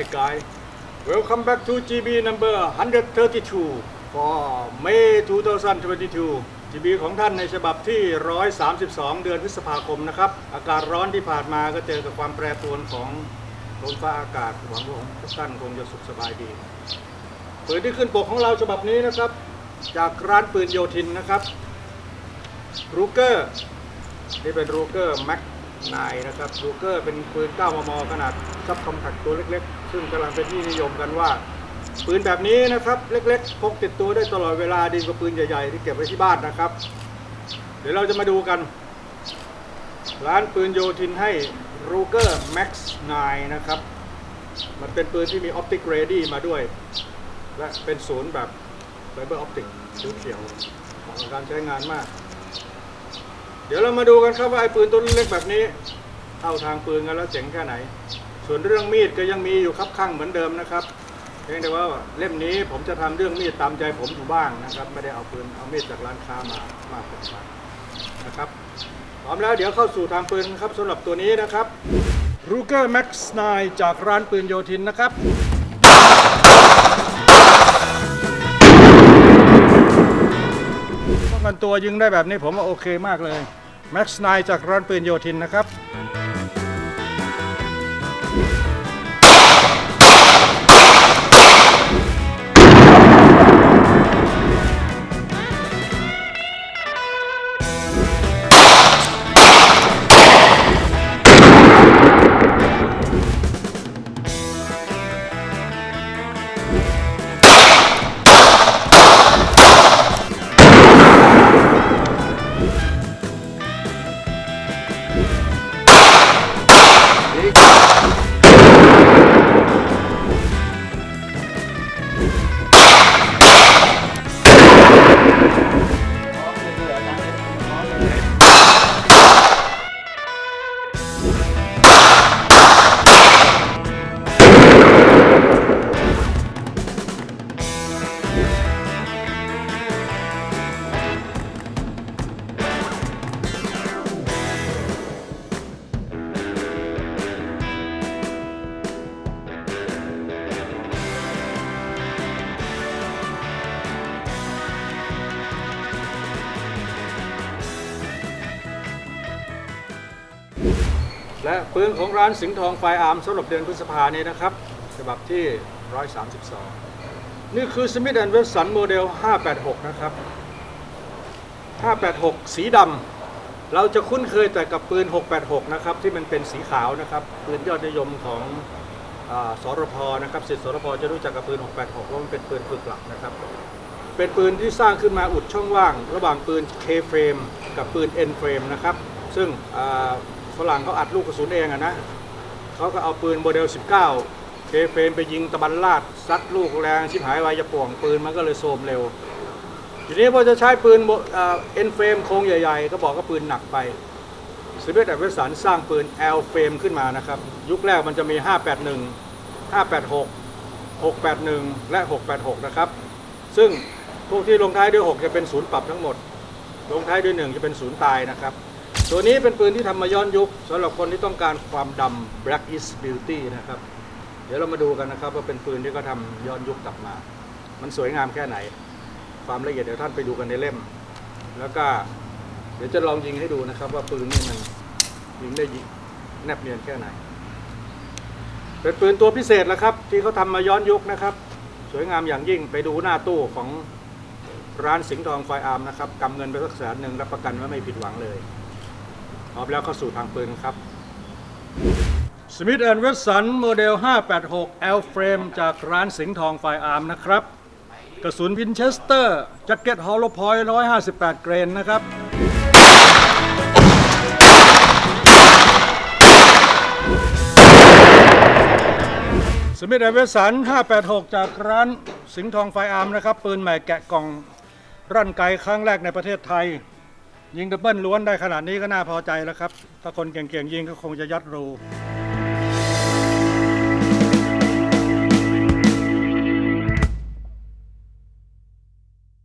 Hi guys Welcome back to GB number 132 for May 2022 GB ของท่านในฉบับที่ 132 เดือนพฤษภาคมนะครับ อากาศร้อนที่ผ่านมาก็เจอกับความแปรปรวนของลมฟ้าอากาศหวังว่าทุกท่านคงจะสุขสบายดีปืนที่ขึ้นปกของเราฉบับนี้นะครับ จากร้านปืนโยธินนะครับรูเกอร์นี่เป็นรูเกอร์แม็กนายนะครับรูเกอร์เป็นปืน 9 มม ขนาด ซับคอมแพคตัวเล็กๆ ซึ่งกำลังเป็นที่นิยมกันว่า ปืนแบบนี้นะครับ เล็กๆ พกติดตัวได้ตลอดเวลาดีกว่าปืนใหญ่ๆ ที่เก็บไว้ที่บ้านนะครับ เดี๋ยวเราจะมาดูกัน ร้านปืนโยธินให้รูเกอร์แม็กนายนะครับ มันเป็นปืนที่มีออปติกเรดี้มาด้วย และเป็นศูนย์แบบไฟเบอร์ออปติกเขียวๆเหมาะกับการใช้งานมาก เดี๋ยวเรามาดูกันครับว่าไอ้ปืนตัวเล็กแบบนี้เข้าทางปืนกันแล้วเจ๋งแค่ไหน ส่วนเรื่องมีดก็ยังมีอยู่ครับข้างเหมือนเดิมนะครับเพียงแต่ว่าเล่มนี้ผมจะทำเรื่องมีดตามใจผมอยู่บ้างนะครับ ไม่ได้เอาปืนเอามีดจากร้านค้ามามากเกินไปนะครับพร้อมแล้วเดี๋ยวเข้าสู่ทางปืนครับสำหรับตัวนี้นะครับ Ruger Max 9จากร้านปืนโยธินนะครับป้องกันตัวยิงได้แบบนี้ผมว่าโอเคมากเลย Max 9จากร้านปืนโยธินนะครับ และปืนของร้านสิงห์ทองไฟอาร์มสำหรับเดือนพฤษภานี้นะครับ ฉบับที่ 132 นี่คือ Smith Wesson โมเดล 586 นะครับ 586 สีดำเราจะคุ้นเคยแต่กับปืน 686 นะครับ ที่มันเป็นสีขาวนะครับ ปืนยอดนิยมของอาสรพนะครับสิทธิสรพจะรู้จักกับปืน 686 เพราะมันเป็นปืนฝึกหลักนะครับ เป็นปืนที่สร้างขึ้นมาอุดช่องว่าง ระหว่างปืน K frame กับปืน N frame นะครับ ซึ่ง ฝรั่งเขาอัดลูกกระสุนเองอะนะเขาก็เอาปืนโมเดล 19 K frame ไปยิงตะบันลาดซัดลูกแรงชิบหายวายจะป่วงปืนมันก็เลยโทมเร็ว ทีนี้พอจะใช้ปืนเอ็นเฟมโครงใหญ่ๆ ก็บอกว่าปืนหนักไปสเปซแอเวสันสร้างปืน L เฟมขึ้นมานะครับ ยุคแรกมันจะมี 581 586 681 และ 686 นะครับ ซึ่งพวกที่ลงท้ายด้วย 6 จะเป็นศูนย์ปรับทั้งหมด ลงท้ายด้วย 1 จะเป็นศูนย์ตายนะครับ ตัวนี้เป็นปืนที่ทำมาย้อนยุคสำหรับคนที่ต้องการความดำ Black is Beauty นะครับ เดี๋ยวเรามาดูกันนะครับว่าเป็นปืนที่เขาทำย้อนยุคกลับมา มันสวยงามแค่ไหน ความละเอียดเดี๋ยวท่านไปดูกันในเล่ม แล้วก็เดี๋ยวจะลองยิงให้ดูนะครับ ว่าปืนนี่มันยิงได้ยิงแนบเนียนแค่ไหน เป็นปืนตัวพิเศษแล้วครับ ที่เขาทำมาย้อนยุคนะครับ สวยงามอย่างยิ่งไปดูหน้าตู้ของร้านสิงห์ทองไฟอาร์มนะครับกำเงินไปสักแสนหนึ่งรับประกันว่าไม่ผิดหวังเลย ร้อมแล้วเข้าสู่ทางปืนครับ Smith Wesson โมเดล 586 L Frame จากร้านสิงห์ทองไฟอาร์มนะครับ กระสุนวินเชสเตอร์แจ็คเก็ตฮอลโลพอย158 เกรนนะครับ สมิธเวสัน 586 จากร้านสิงห์ทองไฟอาร์มนะครับ ปืนใหม่แกะกล่อง รั่นไกลครั้งแรกในประเทศไทย ยิงดับเบิลล้วนได้ขนาดนี้ก็น่าพอใจแล้วครับ ถ้าคนเก่งๆยิงก็คงจะยัดรู「